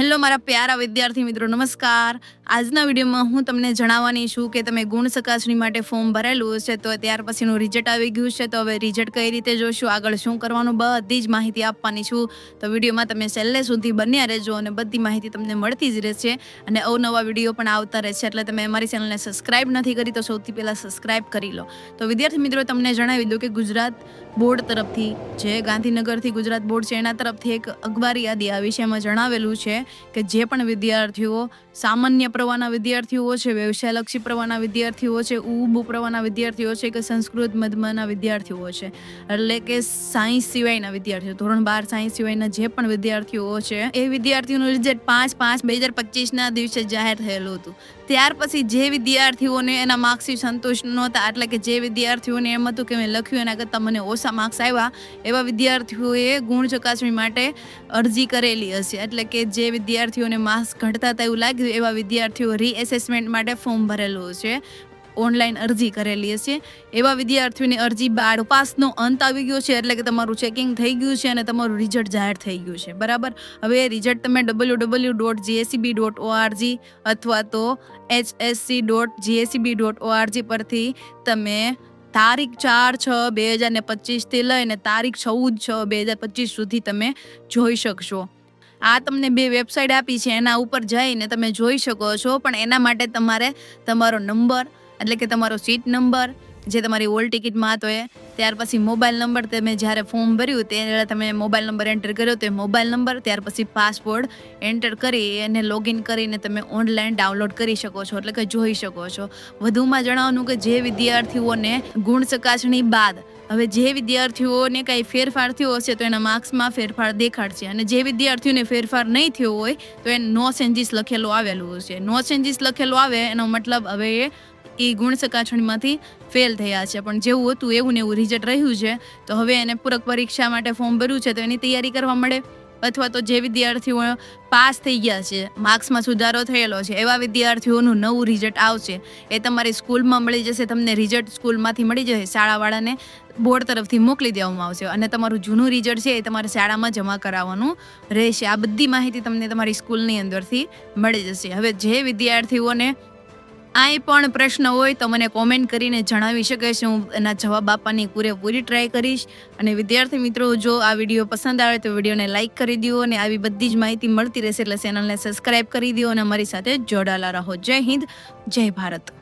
Hello મારા પ્યારા વિદ્યાર્થી મિત્રો નમસ્કાર. આજના વિડીયોમાં હું તમને જણાવવાની છું કે તમે ગુણ ચકાસણી માટે ફોર્મ ભરેલું છે તો ત્યાર પછીનું રિઝલ્ટ આવી ગયું છે તો હવે રિઝલ્ટ કઈ રીતે જોશું, આગળ શું કરવાનું, બધી જ માહિતી આપવાની છું. તો વિડીયોમાં તમે છેલ્લે સુધી બન્યા રહેજો અને બધી માહિતી તમને મળતી જ રહેશે અને અવનવા વીડિયો પણ આવતા રહેશે. એટલે તમે અમારી ચેનલને સબસ્ક્રાઇબ નથી કરી તો સૌથી પહેલાં સબસ્ક્રાઇબ કરી લો. તો વિદ્યાર્થી મિત્રો, તમને જણાવી દઉં કે ગુજરાત બોર્ડ તરફથી, જે ગાંધીનગરથી ગુજરાત બોર્ડ છે, એના તરફથી એક અખબારી યાદી આવી છે. એમાં જણાવેલું છે કે જે પણ વિદ્યાર્થીઓ સામાન્ય પ્રવાહના વિદ્યાર્થીઓ છે, વ્યવસાયલક્ષી પ્રવાહના વિદ્યાર્થીઓ છે ઉબુ પ્રવાહના વિદ્યાર્થીઓ છે કે સંસ્કૃત મધમાના વિદ્યાર્થીઓ છે. એટલે કે સાયન્સ સિવાયના વિદ્યાર્થીઓ, ધોરણ બાર સાયન્સ સિવાયના જે પણ વિદ્યાર્થીઓ છે, એ વિદ્યાર્થીઓનું રિઝલ્ટ પાંચ પાંચ બે હજાર પચીસના દિવસે જાહેર થયેલું હતું. ત્યાર પછી જે વિદ્યાર્થીઓને એના માર્ક્સથી સંતોષ નહોતા, એટલે કે જે વિદ્યાર્થીઓને એમ હતું કે મેં લખ્યું એના કરતાં મને ઓછા માર્ક્સ આવ્યા, એવા વિદ્યાર્થીઓએ ગુણ ચકાસણી માટે અરજી કરેલી હશે. એટલે કે જે વિદ્યાર્થીઓને માર્ક્સ ઘટતા હતા એવું લાગ્યું, એવા વિદ્યાર્થીઓ રીએસેસમેન્ટ માટે ફોર્મ ભરેલું છે. ઓનલાઈન અરજી કરેલી હશે. એવા વિદ્યાર્થીઓની અરજી બાર પાસનો અંત આવી ગયો છે, એટલે કે તમારું ચેકિંગ થઈ ગયું છે અને તમારું રિઝલ્ટ જાહેર થઈ ગયું છે. બરાબર? હવે રિઝલ્ટ તમે W W dot GSCB dot ORG અથવા તો HSC dot GSCB dot ORG પરથી તમે તારીખ ચાર છ બે હજાર ને પચીસથી લઈને તારીખ ચૌદ છ બે હજાર પચીસ સુધી તમે જોઈ શકશો. આ તમને બે વેબસાઇટ આપી છે, એના ઉપર જઈને તમે જોઈ શકો છો, પણ એના માટે તમારે તમારો નંબર, એટલે કે તમારો સીટ નંબર, જે તમારી ઓલ ટિકિટમાં હતો એ, ત્યાર પછી મોબાઈલ નંબર તમે જ્યારે ફોર્મ ભર્યું ત્યારે તમે મોબાઈલ નંબર એન્ટર કર્યો તો એ મોબાઈલ નંબર, ત્યાર પછી પાસવર્ડ એન્ટર કરી એને લોગિન કરીને તમે ઓનલાઈન ડાઉનલોડ કરી શકો છો, એટલે કે જોઈ શકો છો. વધુમાં જણાવવાનું કે જે વિદ્યાર્થીઓને ગુણ ચકાસણી બાદ હવે જે વિદ્યાર્થીઓને કાંઈ ફેરફાર થયો હશે તો એના માર્ક્સમાં ફેરફાર દેખાડશે. અને જે વિદ્યાર્થીઓને ફેરફાર નહીં થયો હોય તો એને નો ચેન્જીસ લખેલું આવેલું હશે. નો ચેન્જીસ લખેલું આવે એનો મતલબ હવે એ એ ગુણ ચકાસણીમાંથી ફેલ થયા છે. પણ જેવું હતું એવું ને એવું રિઝલ્ટ રહ્યું છે. તો હવે એને પૂરક પરીક્ષા માટે ફોર્મ ભર્યું છે તો એની તૈયારી કરવા મળે. અથવા તો જે વિદ્યાર્થીઓ પાસ થઈ ગયા છે, માર્ક્સમાં સુધારો થયેલો છે, એવા વિદ્યાર્થીઓનું નવું રિઝલ્ટ આવશે. એ તમારી સ્કૂલમાં મળી જશે, તમને રિઝલ્ટ સ્કૂલમાંથી મળી જશે. શાળાવાળાને બોર્ડ તરફથી મોકલી દેવામાં આવશે અને તમારું જૂનું રિઝલ્ટ છે એ તમારે શાળામાં જમા કરાવવાનું રહેશે. આ બધી માહિતી તમને તમારી સ્કૂલની અંદરથી મળી જશે. હવે જે વિદ્યાર્થીઓને આય પણ પ્રશ્ન હોય તો મને કોમેન્ટ કરીને જણાવી શકે છે. હું એના જવાબ આપવાની પૂરેપૂરી ટ્રાય કરીશ. અને વિદ્યાર્થી મિત્રો, જો આ વીડિયો પસંદ આવે તો વિડીયોને લાઇક કરી દો અને આવી બધી જ માહિતી મળતી રહેશે એટલે ચેનલને સબસ્ક્રાઇબ કરી દો અને અમારી સાથે જોડાયેલા રહો. જય હિન્દ, જય ભારત.